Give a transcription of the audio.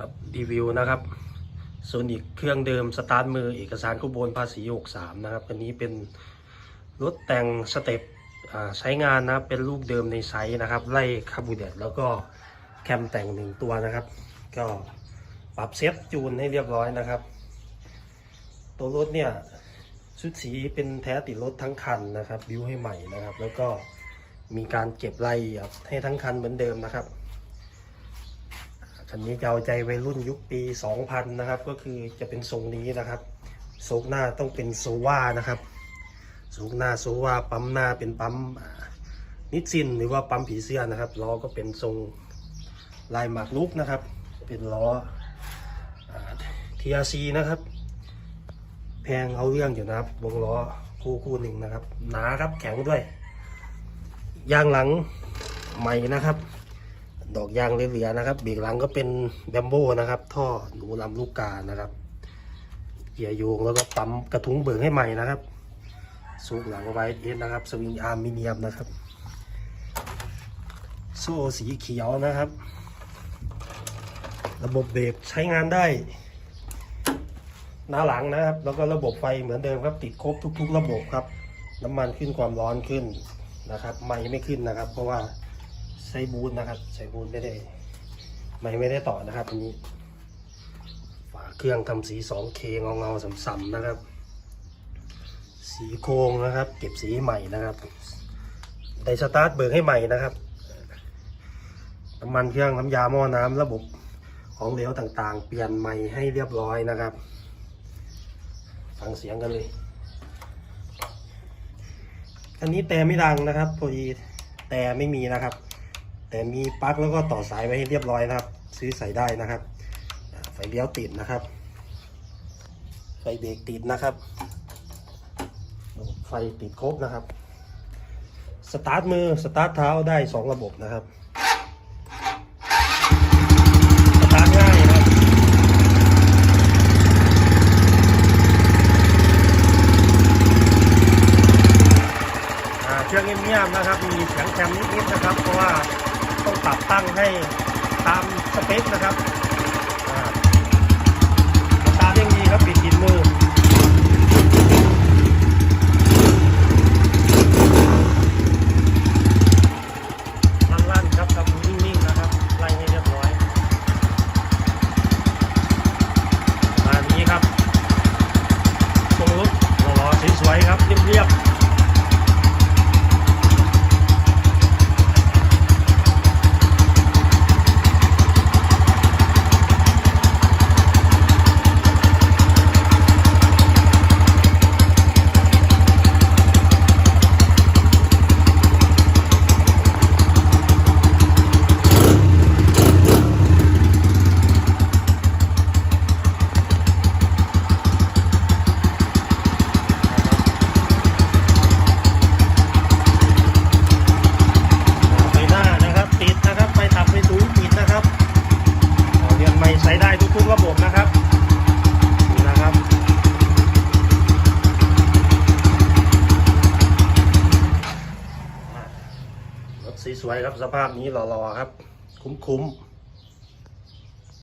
ครับรีวิวนะครับส่วนอีกเครื่องเดิมสตาร์ทมือเอกสารขบวนภาษี63นะครับอันนี้เป็นรถแต่งสเต็ปใช้งานนะเป็นลูกเดิมในไซส์นะครับ ไล่คาบูเดตแล้วก็แคมแต่งหนึ่งตัวนะครับ ก็ปรับเซตจูนให้เรียบร้อยนะครับ ตัวรถเนี่ยชุดสีเป็นแท้ติดรถทั้งคันนะครับบิวให้ใหม่นะครับ แล้วก็มีการเก็บรายละเอียดให้ทั้งคันเหมือนเดิมนะครับ คันนี้จะเอาใจวัยรุ่นยุคปี 2000 นะครับ ก็คือจะเป็นทรงนี้นะครับโซกหน้าต้องเป็นโซวานะครับโซกหน้าโซวาปั๊มหน้าเป็นปั๊มนิดซินหรือว่าปั๊มผีเสื้อนะครับล้อก็เป็นทรงลายหมากรุกนะครับ เป็นล้อทีอาซีนะครับ แพงเอาเรื่องอยู่นะครับวงล้อคู่คู่หนึ่งนะครับ หนาครับแข็งด้วยยางหลังใหม่นะครับ ดอกยางเหลือๆนะครับ เบรกหลังก็เป็นแบมโบนะครับ ท่อหนูลำลูกกานะครับ เกียร์โยงแล้วก็ปั๊มกระทุ้งเบิกให้ใหม่นะครับสูกหลังไว้เอสนะครับ สวิงอาร์มิเนียมนะครับ โซ่สีเขียวนะครับ ระบบเบรกใช้งานได้หน้าหลังนะครับ แล้วก็ระบบไฟเหมือนเดิมครับ ติดครบทุก ๆ ระบบครับ น้ำมันขึ้นความร้อนขึ้นนะครับ ไม่ไม่ขึ้นนะครับ เพราะว่า ใช้บูทนะครับ ใช้บูทไม่ได้ ไม่ไม่ได้ต่อนะครับอันนี้ ฝาเครื่องทำสี 2K เงาเงาสัมๆนะครับ สีโครงนะครับ เก็บสีใหม่นะครับ ไดสตาร์ทเบิกให้ใหม่นะครับน้ำมันเครื่องน้ำยาหม้อน้ำระบบของเหลวต่างๆ เปลี่ยนใหม่ให้เรียบร้อยนะครับ ฟังเสียงกันเลย อันนี้แต่ไม่ดังนะครับพอดีแต่ไม่มีนะครับ แต่มีปลั๊กแล้วก็ต่อสายไว้ให้เรียบร้อยนะครับ ซื้อใส่ได้นะครับ ไฟเลี้ยวติดนะครับ ไฟเบรกติดนะครับ ไฟติดครบนะครับ สตาร์ทมือสตาร์ทเท้าได้สองระบบนะครับสตาร์ทง่ายนะครับเครื่องเงียบๆนะครับ มีเสียงแคมนิดๆนะครับ เพราะว่า ต้องปรับตั้งให้ตามสเปคนะครับอ่าสตาร์ทยังดีครับปิดกินมือลั่นๆครับกับนิ่งๆนะครับไล่ให้เรียบร้อยมานี้ครับทรงรถหล่อสวยๆครับเรียบๆ ไฟหน้านะครับติดนะครับไฟตับไฟสูงติดนะครับอ่าเรียนไม่ใช้ได้ทุกๆระบบนะครับนี่นะครับอ่ารถ สวยๆครับสภาพนี้หล่อๆครับ คุ้มๆ